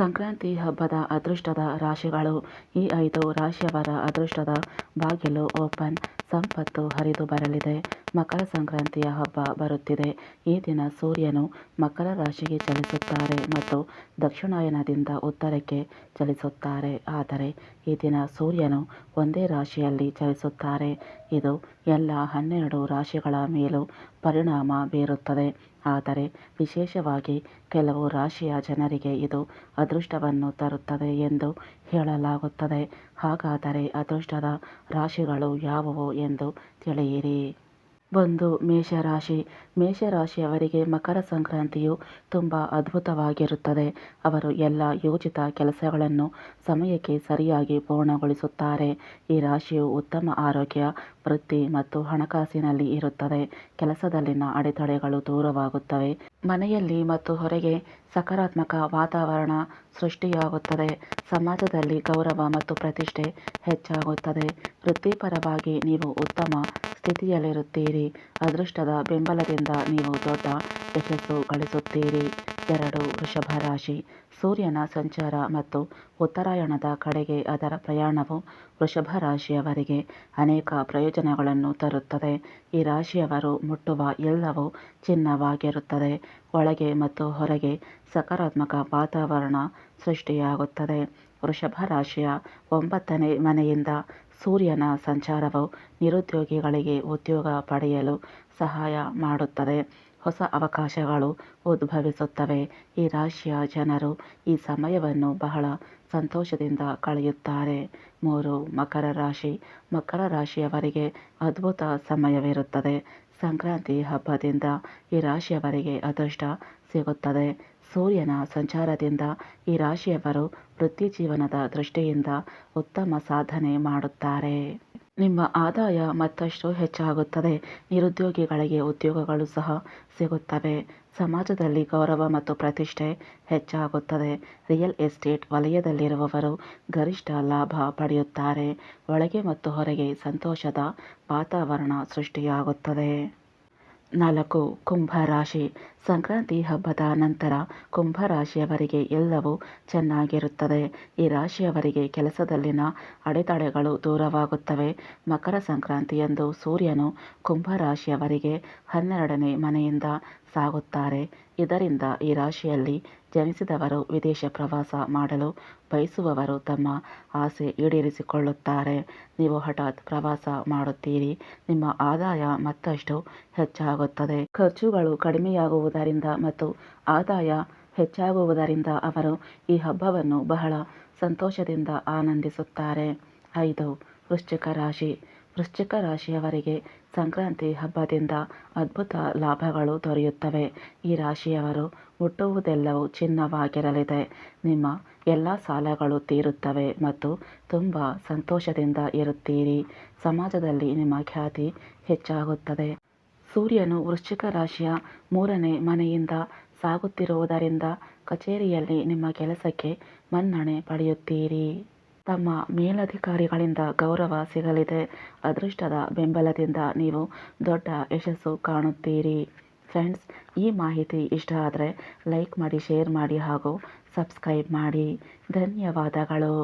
ಸಂಕ್ರಾಂತಿ ಹಬ್ಬದ ಅದೃಷ್ಟದ ರಾಶಿಗಳು. ಈ ಐದು ರಾಶಿಯವರ ಅದೃಷ್ಟದ ಬಾಗಿಲು ಓಪನ್. ಸಂಪತ್ತು ಹರಿದು ಬರಲಿದೆ. ಮಕರ ಸಂಕ್ರಾಂತಿಯ ಹಬ್ಬ ಬರುತ್ತಿದೆ. ಈ ದಿನ ಸೂರ್ಯನು ಮಕರ ರಾಶಿಗೆ ಚಲಿಸುತ್ತಾರೆ ಮತ್ತು ದಕ್ಷಿಣಾಯನದಿಂದ ಉತ್ತರಕ್ಕೆ ಚಲಿಸುತ್ತಾರೆ. ಆದರೆ ಈ ದಿನ ಸೂರ್ಯನು ಒಂದೇ ರಾಶಿಯಲ್ಲಿ ಚಲಿಸುತ್ತಾರೆ. ಇದು ಎಲ್ಲ ಹನ್ನೆರಡು ರಾಶಿಗಳ ಮೇಲೂ ಪರಿಣಾಮ ಬೀರುತ್ತದೆ. ಆದರೆ ವಿಶೇಷವಾಗಿ ಕೆಲವು ರಾಶಿಯ ಜನರಿಗೆ ಇದು ಅದೃಷ್ಟವನ್ನು ತರುತ್ತದೆ ಎಂದು ಹೇಳಲಾಗುತ್ತದೆ. ಹಾಗಾದರೆ ಅದೃಷ್ಟದ ರಾಶಿಗಳು ಯಾವುವು ಎಂದು ತಿಳಿಯಿರಿ. ಒಂದು ಮೇಷರಾಶಿ. ಮೇಷರಾಶಿಯವರಿಗೆ ಮಕರ ಸಂಕ್ರಾಂತಿಯು ತುಂಬ ಅದ್ಭುತವಾಗಿರುತ್ತದೆ. ಅವರು ಎಲ್ಲ ಯೋಜಿತ ಕೆಲಸಗಳನ್ನು ಸಮಯಕ್ಕೆ ಸರಿಯಾಗಿ ಪೂರ್ಣಗೊಳಿಸುತ್ತಾರೆ. ಈ ರಾಶಿಯು ಉತ್ತಮ ಆರೋಗ್ಯ, ವೃತ್ತಿ ಮತ್ತು ಹಣಕಾಸಿನಲ್ಲಿ ಇರುತ್ತದೆ. ಕೆಲಸದಲ್ಲಿನ ಅಡೆತಡೆಗಳು ದೂರವಾಗುತ್ತವೆ. ಮನೆಯಲ್ಲಿ ಮತ್ತು ಹೊರಗೆ ಸಕಾರಾತ್ಮಕ ವಾತಾವರಣ ಸೃಷ್ಟಿಯಾಗುತ್ತದೆ. ಸಮಾಜದಲ್ಲಿ ಗೌರವ ಮತ್ತು ಪ್ರತಿಷ್ಠೆ ಹೆಚ್ಚಾಗುತ್ತದೆ. ವೃತ್ತಿಪರವಾಗಿ ನೀವು ಉತ್ತಮ ಸ್ಥಿತಿಯಲ್ಲಿರುತ್ತೀರಿ. ಅದೃಷ್ಟದ ಬೆಂಬಲದಿಂದ ನೀವು ದೊಡ್ಡ ಯಶಸ್ಸು ಗಳಿಸುತ್ತೀರಿ. ಎರಡು ವೃಷಭ ರಾಶಿ, ಸೂರ್ಯನ ಸಂಚಾರ ಮತ್ತು ಉತ್ತರಾಯಣದ ಕಡೆಗೆ ಅದರ ಪ್ರಯಾಣವು ವೃಷಭ ರಾಶಿಯವರಿಗೆ ಅನೇಕ ಪ್ರಯೋಜನಗಳನ್ನು ತರುತ್ತದೆ. ಈ ರಾಶಿಯವರು ಮುಟ್ಟುವ ಎಲ್ಲವೂ ಚಿನ್ನವಾಗಿರುತ್ತದೆ. ಒಳಗೆ ಮತ್ತು ಹೊರಗೆ ಸಕಾರಾತ್ಮಕ ವಾತಾವರಣ ಸೃಷ್ಟಿಯಾಗುತ್ತದೆ. ವೃಷಭ ರಾಶಿಯ ಒಂಬತ್ತನೇ ಮನೆಯಿಂದ ಸೂರ್ಯನ ಸಂಚಾರವು ನಿರುದ್ಯೋಗಿಗಳಿಗೆ ಉದ್ಯೋಗ ಪಡೆಯಲು ಸಹಾಯ ಮಾಡುತ್ತದೆ. ಹೊಸ ಅವಕಾಶಗಳು ಉದ್ಭವಿಸುತ್ತವೆ. ಈ ರಾಶಿಯ ಜನರು ಈ ಸಮಯವನ್ನು ಬಹಳ ಸಂತೋಷದಿಂದ ಕಳೆಯುತ್ತಾರೆ. ಮೂರು, ಮಕರ ರಾಶಿ. ಮಕರ ರಾಶಿಯವರಿಗೆ ಅದ್ಭುತ ಸಮಯವಿರುತ್ತದೆ. ಸಂಕ್ರಾಂತಿ ಹಬ್ಬದಿಂದ ಈ ರಾಶಿಯವರಿಗೆ ಅದೃಷ್ಟ ಸಿಗುತ್ತದೆ. ಸೂರ್ಯನ ಸಂಚಾರದಿಂದ ಈ ರಾಶಿಯವರು ವೃತ್ತಿಜೀವನದ ದೃಷ್ಟಿಯಿಂದ ಉತ್ತಮ ಸಾಧನೆ ಮಾಡುತ್ತಾರೆ. ನಿಮ್ಮ ಆದಾಯ ಮತ್ತಷ್ಟು ಹೆಚ್ಚಾಗುತ್ತದೆ. ನಿರುದ್ಯೋಗಿಗಳಿಗೆ ಉದ್ಯೋಗಗಳು ಸಹ ಸಿಗುತ್ತವೆ. ಸಮಾಜದಲ್ಲಿ ಗೌರವ ಮತ್ತು ಪ್ರತಿಷ್ಠೆ ಹೆಚ್ಚಾಗುತ್ತದೆ. ರಿಯಲ್ ಎಸ್ಟೇಟ್ ವಲಯದಲ್ಲಿರುವವರು ಗರಿಷ್ಠ ಲಾಭ ಪಡೆಯುತ್ತಾರೆ. ಒಳಗೆ ಮತ್ತು ಹೊರಗೆ ಸಂತೋಷದ ವಾತಾವರಣ ಸೃಷ್ಟಿಯಾಗುತ್ತದೆ. ನಾಲ್ಕು ಕುಂಭರಾಶಿ. ಸಂಕ್ರಾಂತಿ ಹಬ್ಬದ ನಂತರ ಕುಂಭ ರಾಶಿಯವರಿಗೆ ಎಲ್ಲವೂ ಚೆನ್ನಾಗಿರುತ್ತದೆ. ಈ ರಾಶಿಯವರಿಗೆ ಕೆಲಸದಲ್ಲಿನ ಅಡೆತಡೆಗಳು ದೂರವಾಗುತ್ತವೆ. ಮಕರ ಸಂಕ್ರಾಂತಿಯಂದು ಸೂರ್ಯನು ಕುಂಭ ರಾಶಿಯವರಿಗೆ ಹನ್ನೆರಡನೇ ಮನೆಯಿಂದ ಸಾಗುತ್ತಾರೆ. ಇದರಿಂದ ಈ ರಾಶಿಯಲ್ಲಿ ಜನಿಸಿದವರು ವಿದೇಶ ಪ್ರವಾಸ ಮಾಡಲು ಬಯಸುವವರು ತಮ್ಮ ಆಸೆ ಈಡೇರಿಸಿಕೊಳ್ಳುತ್ತಾರೆ. ನೀವು ಹಠಾತ್ ಪ್ರವಾಸ ಮಾಡುತ್ತೀರಿ. ನಿಮ್ಮ ಆದಾಯ ಮತ್ತಷ್ಟು ಹೆಚ್ಚಾಗುತ್ತದೆ. ಖರ್ಚುಗಳು ಕಡಿಮೆಯಾಗುವುದರಿಂದ ಮತ್ತು ಆದಾಯ ಹೆಚ್ಚಾಗುವುದರಿಂದ ಅವರು ಈ ಹಬ್ಬವನ್ನು ಬಹಳ ಸಂತೋಷದಿಂದ ಆನಂದಿಸುತ್ತಾರೆ. ಐದು ವೃಶ್ಚಿಕ ರಾಶಿ. ವೃಶ್ಚಿಕ ರಾಶಿಯವರಿಗೆ ಸಂಕ್ರಾಂತಿ ಹಬ್ಬದಿಂದ ಅದ್ಭುತ ಲಾಭಗಳು ದೊರೆಯುತ್ತವೆ. ಈ ರಾಶಿಯವರು ಹುಟ್ಟುವುದೆಲ್ಲವೂ ಚಿನ್ನವಾಗಿರಲಿದೆ. ನಿಮ್ಮ ಎಲ್ಲ ಸಾಲಗಳು ತೀರುತ್ತವೆ ಮತ್ತು ತುಂಬ ಸಂತೋಷದಿಂದ ಇರುತ್ತೀರಿ. ಸಮಾಜದಲ್ಲಿ ನಿಮ್ಮ ಖ್ಯಾತಿ ಹೆಚ್ಚಾಗುತ್ತದೆ. ಸೂರ್ಯನು ವೃಶ್ಚಿಕ ರಾಶಿಯ ಮೂರನೇ ಮನೆಯಿಂದ ಸಾಗುತ್ತಿರುವುದರಿಂದ ಕಚೇರಿಯಲ್ಲಿ ನಿಮ್ಮ ಕೆಲಸಕ್ಕೆ ಮನ್ನಣೆ ಪಡೆಯುತ್ತೀರಿ. ತಮ್ಮ ಮೇಲಧಿಕಾರಿಗಳಿಂದ ಗೌರವ ಸಿಗಲಿದೆ. ಅದೃಷ್ಟದ ಬೆಂಬಲದಿಂದ ನೀವು ದೊಡ್ಡ ಯಶಸ್ಸು ಕಾಣುತ್ತೀರಿ. ಫ್ರೆಂಡ್ಸ್, ಈ ಮಾಹಿತಿ ಇಷ್ಟ ಆದರೆ ಲೈಕ್ ಮಾಡಿ, ಶೇರ್ ಮಾಡಿ ಹಾಗೂ ಸಬ್ಸ್ಕ್ರೈಬ್ ಮಾಡಿ. ಧನ್ಯವಾದಗಳು.